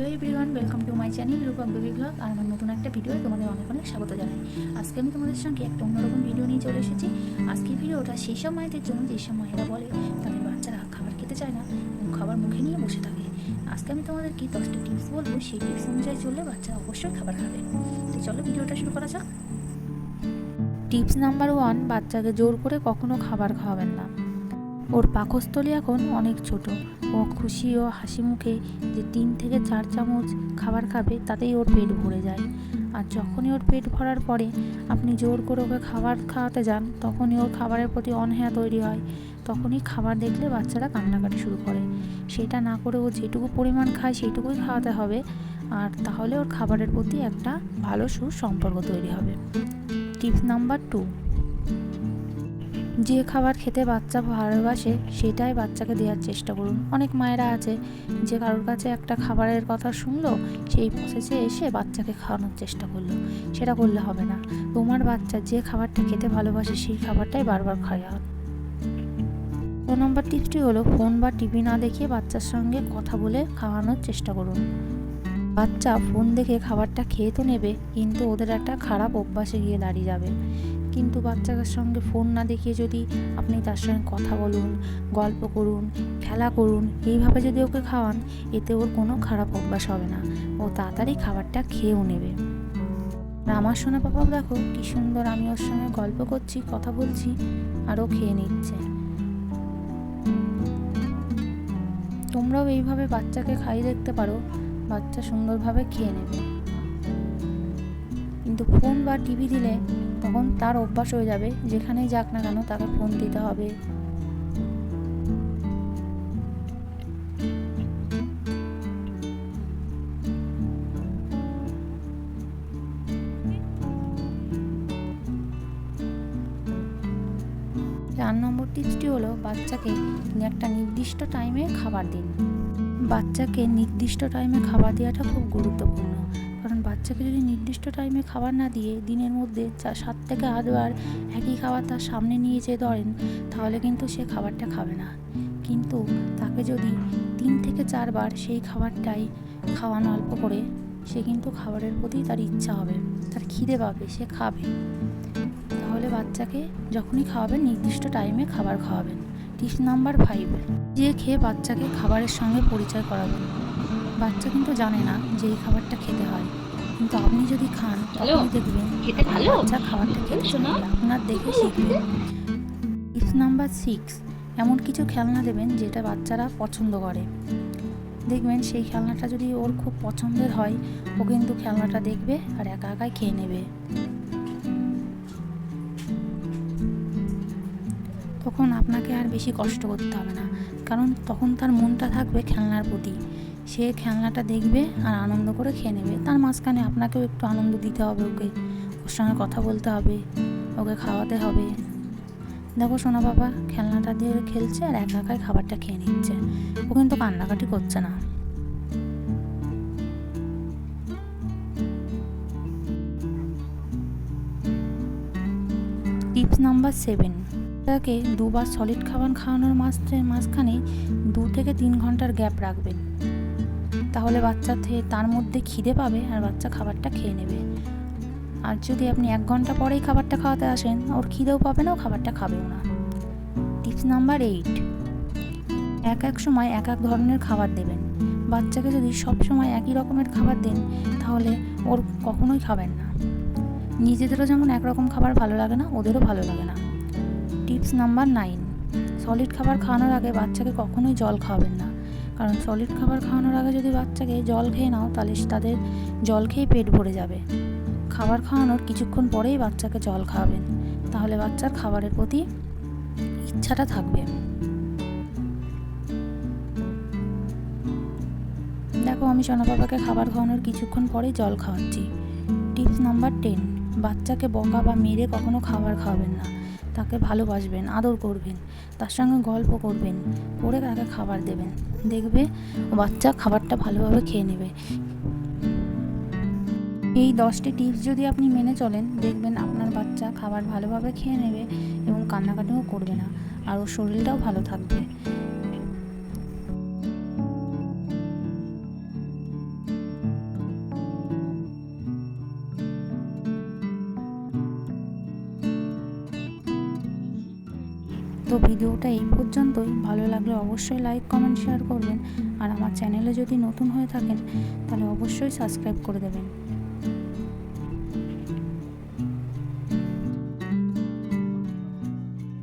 এবং baby blog আর আমার নতুন একটা ভিডিও তোমাদের অনেক অনেক স্বাগত জানাই। আজকে আমি তোমাদের সঙ্গে একটা অন্যরকম ভিডিও নিয়ে চলে এসেছি। আজকের ভিডিওটা সেই সব মায়েদের জন্য যে সব মায়েরা বলে, তাদের বাচ্চারা খাবার খেতে চায় না খাবার মুখে নিয়ে বসে থাকে। আজকে আমি তোমাদেরকে দশটা টিপস বলব, সেই টিপস অনুযায়ী চললে বাচ্চা অবশ্যই খাবার খাবে। তো চলো ভিডিওটা শুরু করা যাক। টিপস নাম্বার ওয়ান বাচ্চাকে জোর করে কখনো খাবার খাওয়াবেন না। ওর পাকস্থলী এখন অনেক ছোট। ও খুশি ও হাসি মুখে যে তিন থেকে চার চামচ খাবার খাবে, তাতেই ওর পেট ভরে যায়। আর যখনই ওর পেট ভরার পরে আপনি জোর করে ওকে খাবার খাওয়াতে যান, তখনই ওর খাবারের প্রতি অনীহা তৈরি হয়। তখনই খাবার দেখলে বাচ্চারা কান্নাকাটি শুরু করে। সেটা না করে ও যেটুকু পরিমাণ খায় সেইটুকুই খাওয়াতে হবে। আর তাহলে ওর খাবারের প্রতি একটা ভালো সুসম্পর্ক তৈরি হবে। টিপস নাম্বার টু যে খাবার খেতে বাচ্চা ভালোবাসে, সেটাই বাচ্চাকে দেওয়ার চেষ্টা করুন। অনেক মায়েরা আছে, যে কারোর কাছে একটা খাবারের কথা শুনলো, সেই প্রসেসে এসে বাচ্চাকে খাওয়ানোর চেষ্টা করল। সেটা করলে হবে না। তোমার বাচ্চা যে খাবারটা খেতে ভালোবাসে, সেই খাবারটাই বারবার খাওয়া দু নম্বর টিপসটি হলো, ফোন বা টিভি না দেখিয়ে বাচ্চার সঙ্গে কথা বলে খাওয়ানোর চেষ্টা করুন। বাচ্চা ফোন দেখে খাবারটা খেয়ে তো নেবে, কিন্তু ওদের একটা খারাপ অভ্যাসে গিয়ে দাঁড়িয়ে যাবে। কিন্তু বাচ্চাদের সঙ্গে ফোন না দেখিয়ে যদি আপনি তার সঙ্গে কথা বলুন, গল্প করুন, খেলা করুন, এইভাবে যদি ওকে খাওয়ান, এতে ওর কোনো খারাপ অভ্যাস হবে না। ও তাড়াতাড়ি খাবারটা খেয়েও নেবে। আমার সোনা পাপাও দেখো, কি সুন্দর আমি ওর সঙ্গে গল্প করছি, কথা বলছি, আর ও খেয়ে নিচ্ছে। তোমরাও এইভাবে বাচ্চাকে খাইয়ে দেখতে পারো, বাচ্চা সুন্দরভাবে খেয়ে নেবে। কিন্তু ফোন বা টিভি দিলে তখন তার অভ্যাস হয়ে যাবে, যেখানেই যাক না কেন তাকে ফোন দিতে হবে। চার নম্বর টিপসটি হলো, বাচ্চাকে একটা নির্দিষ্ট টাইমে খাবার দিন। বাচ্চাকে নির্দিষ্ট টাইমে খাবার দেওয়াটা খুব গুরুত্বপূর্ণ। কারণ বাচ্চাকে যদি নির্দিষ্ট টাইমে খাবার না দিয়ে দিনের মধ্যে চা সাত থেকে আটবার একই খাবার তার সামনে নিয়ে যেয়ে ধরেন তাহলে কিন্তু সে খাবারটা খাবে না। কিন্তু তাকে যদি তিন থেকে চারবার সেই খাবারটাই খাওয়ানো অল্প করে সে কিন্তু খাবারের প্রতি তার ইচ্ছা হবে তার খিদে পাবে সে খাবে। তাহলে বাচ্চাকে যখনই খাওয়াবেন নির্দিষ্ট টাইমে খাবার খাওয়াবেন। টিপস নাম্বার ফাইভ যে খেয়ে বাচ্চাকে খাবারের সঙ্গে পরিচয় করাবেন। বাচ্চা কিন্তু জানে না যে এই খাবারটা খেতে হয়। কিন্তু আপনি যদি খান তাহলে দেখবেন? বাচ্চা খাবারটা খেতে আপনার দেখে শিখবে। টিপস নাম্বার সিক্স এমন কিছু খেলনা দেবেন যেটা বাচ্চারা পছন্দ করে। দেখবেন সেই খেলনাটা যদি ওর খুব পছন্দের হয় ও কিন্তু খেলনাটা দেখবে আর একা একাই খেয়ে নেবে। তখন আপনাকে আর বেশি কষ্ট করতে হবে না। কারণ তখন তার মনটা থাকবে খেলনার প্রতি। সে খেলনাটা দেখবে আর আনন্দ করে খেয়ে নেবে। তার মাঝখানে আপনাকেও একটু আনন্দ দিতে হবে ওকে। ওর সঙ্গে কথা বলতে হবে, ওকে খাওয়াতে হবে। দেখো সোনা বাবা খেলনাটা দিয়ে খেলছে আর একা একাই খাবারটা খেয়ে নিচ্ছে। ও কিন্তু কান্নাকাটি করছে না। Tips number seven. তাকে দুবার সলিড খাবার খাওয়ানোর মাঝে, মাঝখানে দু থেকে তিন ঘণ্টার গ্যাপ রাখবেন। তাহলে বাচ্চা তার মধ্যে খিদে পাবে আর বাচ্চা খাবারটা খেয়ে নেবে। আর যদি আপনি এক ঘণ্টা পরেই খাবারটা খাওয়াতে আসেন, ওর খিদেও পাবে না, ও খাবারটা খাবেও না। Tips number eight. এক এক সময় এক এক ধরনের খাবার দেবেন। বাচ্চাকে যদি সব সময় একই রকমের খাবার দেন, তাহলে ওর কখনোই খাবেন না। নিজেদেরও যেমন একরকম খাবার ভালো লাগে না, ওদেরও ভালো লাগে না। Tips number nine. সলিড খাবার খাওয়ানোর আগে বাচ্চাকে কখনোই জল খাওয়াবেন না। কারণ সলিড খাবার খাওয়ানোর আগে যদি বাচ্চাকে জল খেয়ে নাও, তাহলে তাদের জল খেয়ে পেট ভরে যাবে। খাবার খাওয়ানোর কিছুক্ষণ পরেই বাচ্চাকে জল খাওয়াবেন। তাহলে বাচ্চার খাবারের প্রতি ইচ্ছাটা থাকবে। দেখো, আমি সোনা বাবাকে খাবার খাওয়ানোর কিছুক্ষণ পরেই জল খাওয়াচ্ছি। টিপস নাম্বার টেন, বাচ্চাকে বকা বা মেরে কখনো খাবার খাওয়াবেন না। তাকে ভালোবাসবেন, আদর করবেন, তার সঙ্গে গল্প করবেন করে তাকে খাবার দেবেন। দেখবে বাচ্চা খাবারটা ভালোভাবে খেয়ে নেবে। এই দশটি টিপস যদি আপনি মেনে চলেন, দেখবেন আপনার বাচ্চা খাবার ভালোভাবে খেয়ে নেবে এবং কান্নাকাটিও করবে না, আর ওর শরীরটাও ভালো থাকবে। তো ভিডিওটা এই পর্যন্তই। ভালো লাগলে অবশ্যই লাইক কমেন্ট শেয়ার করবেন। আর আমার চ্যানেলে যদি নতুন হয়ে থাকেন, তাহলে অবশ্যই সাবস্ক্রাইব করে দেবেন।